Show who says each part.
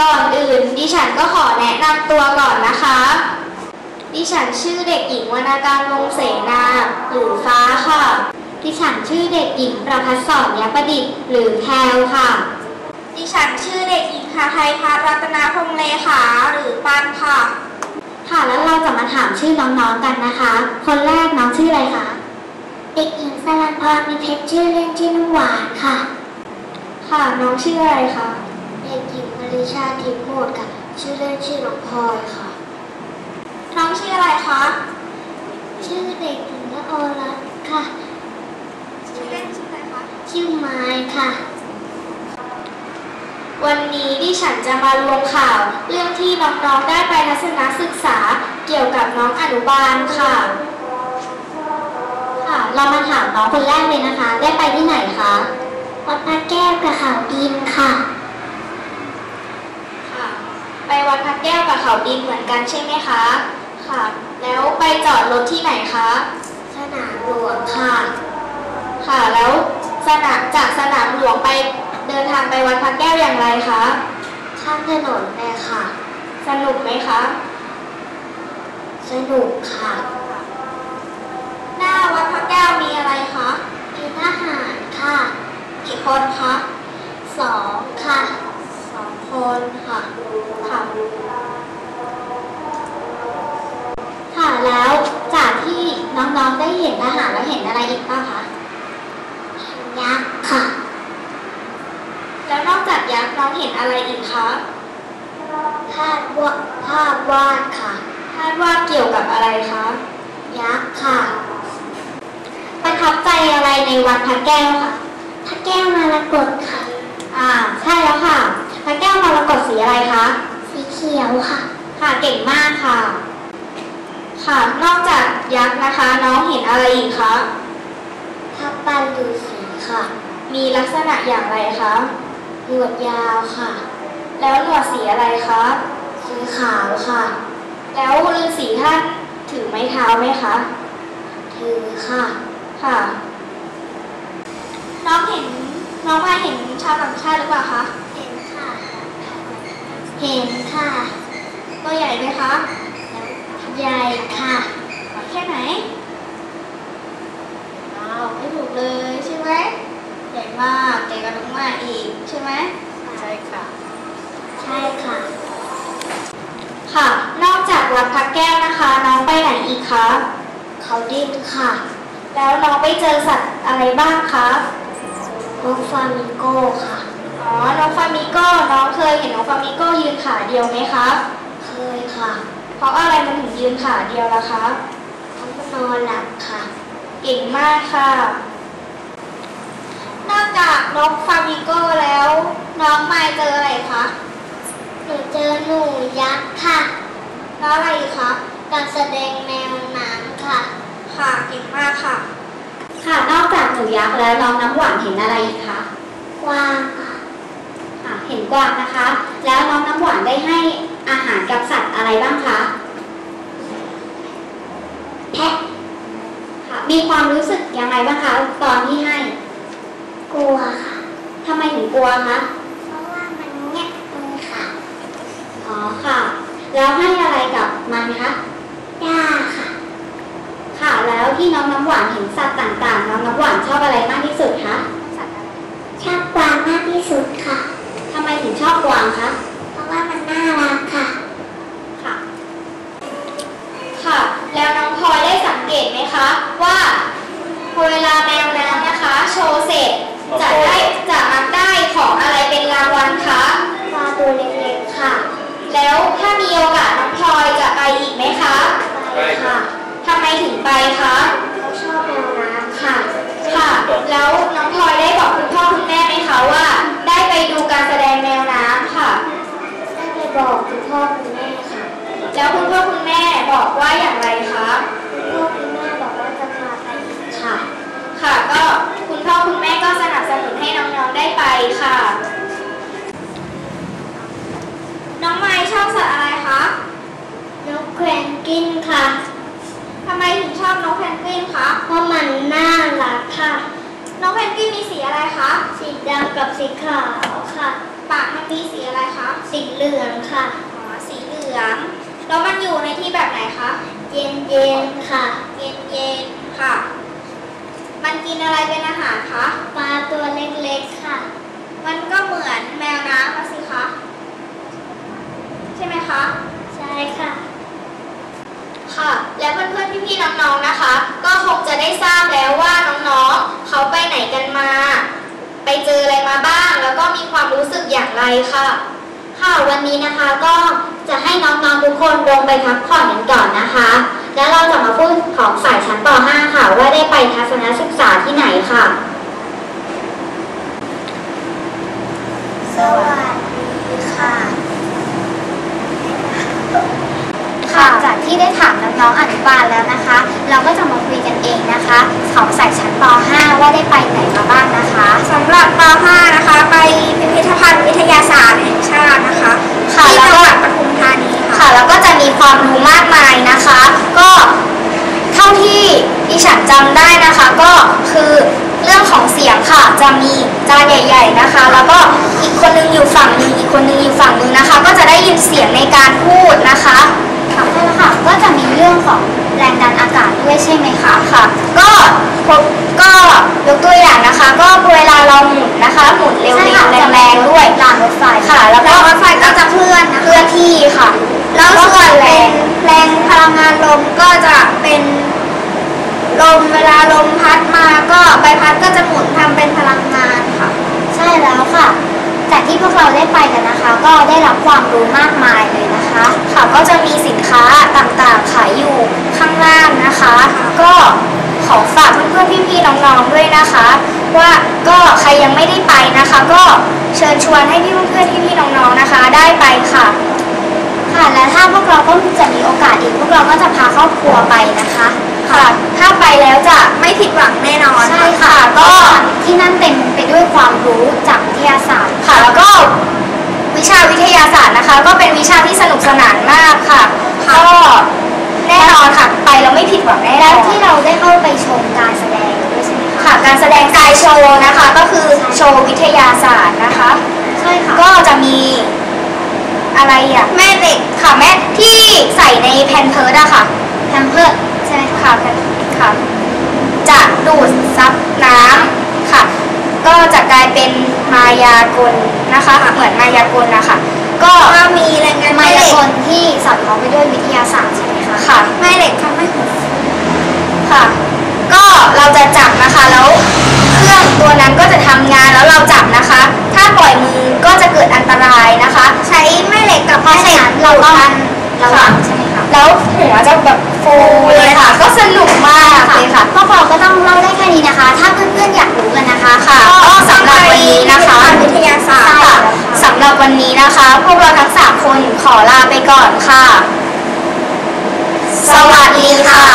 Speaker 1: ก่อนอื่นดิฉันก็ขอแนะนำตัวก่อนนะคะ ดิฉันชื่อเด็กหญิงวรรณการวงศ์เสนาหรือฟ้าค่ะ ดิฉันชื่อเด็กหญิงประพัฒสอนยประดิษฐ์หรือแพลวค่ะ ดิฉันชื่อเด็กหญิงคาไทยพัฒน์รัตนาพงษ์เลขาหรือปันค่ะ ค่ะแล้วเราจะมาถามชื่อน้องๆกันนะคะ คนแรกน้องชื่ออะไรคะ
Speaker 2: เด็กหญิงสรันพรมีเพชรชื่อเล่นชื่อน้ำหวานค่ะ
Speaker 1: ค่ะน้องชื่ออะไรคะ
Speaker 2: เด็กหญิงมา ริชาทิพย์โหมดค่ะ ชื่อเล่นชื่อน้องพลอยค่ะ
Speaker 1: น้องชื่ออะไรคะ
Speaker 2: ชื่อเด็กหญิงละออรัตน์ค่ะ
Speaker 1: ชื่อเล่นชื่ออะไรคะ
Speaker 2: ชื่อไม้ค่ะ
Speaker 1: วันนี้ดิฉันจะมารวมข่าว เรื่องที่น้องๆได้ไปทัศนศึกษาเกี่ยวกับน้องอนุบาลค่ะ ค่ะ เรามาถามน้องคนแรกเลยนะคะ ได้ไปที่ไหนคะ
Speaker 2: วัดพระแก้วกับเขาดินค่ะ
Speaker 1: ค่ะ ไปวัดพระแก้วกับเขาดินเหมือนกันใช่ไหมคะ ค่ะ แล้วไปจอดรถที่ไหนคะ
Speaker 2: สนามหลวงค่ะ
Speaker 1: ค่ะ แล้วสนามจากสนามหลวงไปเดินทางไปวัดพระแก้วอย่างไรคะ
Speaker 2: ข้ามถนนเลยค่ะ
Speaker 1: สนุกไหมคะ
Speaker 2: สนุกค่ะ
Speaker 1: หน้าวัดพระแก้วมีอะไรคะ
Speaker 2: มีทหารค่ะ
Speaker 1: กี่คนคะ
Speaker 2: สองค่ะ
Speaker 1: สอง คนค่ะค่ะค่ะแล้วจากที่น้องๆได้เห็นทหารแล้วเห็นอะไรอีกบ้างคะ
Speaker 2: ยักษ์ค่ะ
Speaker 1: แล้วนอกจากยักษ์น้องเห็นอะไรอีกคะ
Speaker 2: ภาพวาดภาพวาดค่ะ
Speaker 1: คาดว่าเกี่ยวกับอะไรคะ
Speaker 2: ยักษ์ค่ะ
Speaker 1: ประทับใจอะไรในวัดพระแก้วคะ
Speaker 2: พระแก้วมรกตค่ะ
Speaker 1: อ่า ใช่แล้วค่ะ พระแก้วมรกตสีอะไรคะ
Speaker 2: สีเขียวค่ะ
Speaker 1: ค่ะเก่งมากค่ะ ค่ะนอกจากยักษ์นะคะ น้องเห็นอะไรอีกคะ
Speaker 2: ทับปันฤาษีค่ะ
Speaker 1: มีลักษณะอย่างไรคะ
Speaker 2: หนวดยาวค่ะ
Speaker 1: แล้วหนวดสีอะไรคะ
Speaker 2: สีขาวค่ะ
Speaker 1: แล้วฤาษีท่านถือไม้เท้าไหมคะ
Speaker 2: ถือค่ะ
Speaker 1: ค่ะ น้องเห็นน้องมาเห็นชาวต่างชาติหรือเปล่าคะ
Speaker 2: เห็นค่ะ เห็นค่ะ
Speaker 1: ตัวใหญ่ไหมคะ
Speaker 2: ใหญ่ค่ะ
Speaker 1: แค่ไหนอ้าวไม่ถูกเลยใช่ไหมใหญ่มากใหญ่กว่าน้องมาอีกใช่ไหมใช่ค่ะ
Speaker 2: ใช่ค่ะ
Speaker 1: ค่ะ นอกจากวัดพระแก้วนะคะ น้องไปไหนอีกคะ
Speaker 2: เขาดิ้นค่ะ
Speaker 1: แล้วน้องไปเจอสัตว์อะไรบ้างคะ
Speaker 2: นกฟลามิงโก้ค่ะ
Speaker 1: อ๋อ น้องฟามิโก้ น้องเคยเห็นน้องฟามิโก้ยืนขาเดียวไหมคะ
Speaker 2: เคยค่ะ
Speaker 1: เพราะอะไรมันถึงยืนขาเดียวล่ะคะ
Speaker 2: เขาก็นอนหลับค่ะ
Speaker 1: เก่งมากค่ะ นอกจากนกฟามิโก้แล้ว น้องไมายเจออะไรคะ
Speaker 2: หนูเจอหนูยักษ์ค่ะ
Speaker 1: แล้วอะไรอีกคะ
Speaker 2: การแสดงแมวน้ำค่ะ
Speaker 1: ค่ะ เก่งมากค่ะ
Speaker 3: ค่ะ นอกจากหนูยักษ์แล้วน้องน้ำหวานเห็นอะไรอีกคะ
Speaker 2: กวางค่ะ
Speaker 3: ค่ะ เห็นกวางนะคะ แล้วน้องน้ำหวานได้ให้อาหารกับสัตว์อะไรบ้างคะ
Speaker 2: แพะ
Speaker 3: ค่ะมีความรู้สึกยังไงบ้างคะตอนที่ให้
Speaker 2: กลัวค่ะ
Speaker 3: ทำไมถึงกลัวคะ
Speaker 2: เพราะว่ามันแงะมือค่ะ
Speaker 3: อ๋อค่ะ แล้วให้อะไรกับมันคะ
Speaker 2: หญ้าค่ะ
Speaker 3: ค่ะแล้วที่น้องน้ำหวานเห็นสัตว์ต่างๆ น้องน้ำหวานชอบอะไรมากที่สุดคะ
Speaker 2: ชอบกวางมากที่สุดค่ะ
Speaker 3: ทำ ไมถึงชอบกวางคะ
Speaker 2: เพราะว่ามันน่ารักค่ะ
Speaker 3: ค่ะ
Speaker 1: ค่ะ แล้วน้องพลอยได้สังเกตไหมคะ ว่าพอเวลาแมวน้ำนะคะ โชว์เสร็จจะได้จะมักได้ของอะไรเป็นรางวัลคะ
Speaker 2: ปลาตัวเล็กๆค่ะ
Speaker 1: แล้วถ้ามีโอกาสน้องพลอยจะไปอีกไหมคะ
Speaker 2: ไปค่ะ
Speaker 1: ทำไมถึงไปคะ
Speaker 2: เขาชอบแมวน้ำค่ะ
Speaker 1: ค่ะ แล้วน้องพลอยได้บอกคุณพ่อคุณแม่ไหมคะว่า ได้ไปดูการแสดงแมวน้ำค่ะ
Speaker 2: ได้ไปบอกคุณพ่อคุณแม่ค่ะ
Speaker 1: แล้วคุณพ่อคุณแม่บอกว่าอย่างไรคะ
Speaker 2: คุณพ่อคุณแม่บอกว่าจะพาไปอีกค่ะ
Speaker 1: ค่ะ ก็คุณพ่อคุณแม่ก็สนับสนุนให้น้องๆได้ไปค่ะ น้องไม้ชอบสัตว์อะไรคะ
Speaker 2: นกแควนกินค่ะ
Speaker 1: ทำไมถึงชอบนกแพนค่ะ
Speaker 4: น้องเพนกวินมีสีอะไรคะ
Speaker 1: สีดำกับสีขาวค่ะ
Speaker 4: ปากมันมีสีอะไรคะ
Speaker 1: สีเหลืองค่ะ
Speaker 4: อ๋อ สีเหลือง แล้วมันอยู่ในที่แบบไหนคะ
Speaker 1: เย็นเย็นๆค่ะ
Speaker 4: เย็นเย็นๆค่ะ มันกินอะไรเป็นอาหารคะ
Speaker 1: ปลาตัวเล็กๆค่ะ
Speaker 4: มันก็เหมือนแมวน้ำอะสิคะ ใช่ไหมคะ
Speaker 1: ใช่ค่ะ
Speaker 4: ค่ะ และเพื่อนๆพี่ๆน้องๆนะคะ ก็คงจะได้ทราบแล้วว่าน้องๆเขาไปไหนกันมา ไปเจออะไรมาบ้าง แล้วก็มีความรู้สึกอย่างไรค่ะ
Speaker 1: ค่ะวันนี้นะคะก็จะให้น้องๆทุกคนลงไปพักผ่อนกันก่อนนะคะ แล้วเราจะมาพูดของฝ่ายชั้นป .5 ค่ะ ว่าได้ไปทัศนศึกษาที่ไหนค่ะ
Speaker 2: สวัสดีค่ะ
Speaker 1: ค่ะจากที่ได้ถามน้องๆอนุบาลแล้วนะคะ เราก็จะมาคุยกันเองนะคะของสายชั้นป .5 ว่าได้ไปไหนมาบ้างนะคะ
Speaker 4: สำหรับป .5 นะคะ ไปพิพิธภัณฑ์วิทยาศาสตร์แห่งชาตินะคะ
Speaker 1: ค่ะ
Speaker 4: ที่
Speaker 1: แล้ว
Speaker 4: จัง
Speaker 1: ก็
Speaker 4: หวัดปทุมธานี ค่ะ
Speaker 1: ค่ะ แล้วก็จะมีความรู้มากมายนะคะ ก็เท่าที่ดิฉันจำได้นะคะ ก็คือเรื่องของเสียงค่ะ จะมีจานใหญ่ ๆนะคะ แล้วก็อีกคนนึงอยู่ฝั่งหนึงอีกคนนึงอยู่ฝั่งหนึงนะคะ ก็จะได้ยินเสียงในการพูดนะคะค่ะใช่แล้วค่ะก็จะมีเรื่องของแรงดันอากาศด้วยใช่ไหมคะค่ะ ก็พบก็ยกตัวอย่างนะคะ ก็เวลาเราหมุนนะคะ หมุนเร็วๆแรงๆด้วยรางรถไฟค่ะ แล้วก็
Speaker 4: รางรถไฟก็จะเคลื่อนนะคะ
Speaker 1: เคลื่อนที่ค่ะ
Speaker 4: แล้วส่วน
Speaker 1: แร
Speaker 4: เป็น
Speaker 1: ง
Speaker 4: แรงพลังงานลมก็จะเป็นลมเวลาลมพัดมาก็ใบพัดก็จะหมุนทำเป็นพลังงานค่ะ
Speaker 1: ใช่แล้วค่ะจากที่พวก เราได้ไปกันนะคะ ก็ได้รับความรู้มากมายเลยนะคะ ค่ะก็จะมีสินค้าต่างๆขายอยู่ข้างล่างนะคะ ก็ขอฝากเพื่อนๆพี่ๆน้องๆด้วยนะคะ ว่าก็ใครยังไม่ได้ไปนะคะ ก็เชิญชวนให้พี่เพื่อนๆพี่ๆน้องๆนะคะ ได้ไปค่ะค่ะและถ้าพวกเราก็จะมีโอกาสอีกพวกเราก็จะพาครอบครัวไปนะคะ ค่ะ ถ้าไปแล้วจะ
Speaker 4: ไม่ผิดหวังแน่นอน
Speaker 1: ใช่ค่ะ ก็ที่นั่นเต็มไปด้วยความรู้จากวิทยาศาสตร์ค่ะ แล้วก็วิชาวิทยาศาสตร์นะคะ ก็เป็นวิชาที่สนุกสนานมากค่ะ ก็แน่นอนค่ะ ไปเราไม่ผิดหวังแน่นอนแล้วที่เราได้เข้าไปชมการแสดงด้วยใช่ไหมคะค่ะ การแสดงกายโชว์นะคะ ก็คือโชว์วิทยาศาสตร์นะคะใช่ค่ะ ก็จะมีอะไรอะ
Speaker 4: แม่เหล็ก
Speaker 1: ค่ะแม่ที่ใส่ในแพนเพิร์ดอะค่ะ แพนเพิร์ดใช่ไหมคะแพนค่ะจะดูดซับน้ำค่ะ ก็จะกลายเป็นมายากลนะคะ เหมือนมายากลนะคะก็
Speaker 4: ว่ามีแรงงาน
Speaker 1: มา
Speaker 4: แม่เห
Speaker 1: ยา
Speaker 4: ล็ก
Speaker 1: กลที่สอดคล้องไปด้วยวิทยาศาสตร์ใช่ไหมคะค่ะ
Speaker 4: แม่เหล็กทำให้หู
Speaker 1: ค่ะ ก็เราจะจับนะคะแล้วเครื่องตัวนั้นก็จะทำงานแล้วเราจับนะคะ ถ้าปล่อยมือก็จะเกิดอันตรายนะคะ
Speaker 4: ใช้แม่เหล็กกับ
Speaker 1: เพราะฉะนั้นเราต้องระวังใช่ไหมคะ แล้วหัวจะแบบฟูเลยค่ะ ก็สนุกมากเลยค่ะ พวกเราก็ต้องเล่าได้แค่นี้นะคะ ถ้าเพื่อนๆอยากรู้กันนะคะค่ะก็สำหรับวันนี้นะคะ
Speaker 4: วิทยาศาสตร์
Speaker 1: ค่ะสำหรับวันนี้นะคะ พวกเราทั้งสามคนขอลาไปก่อนค่ะ สวัสดีค่ะ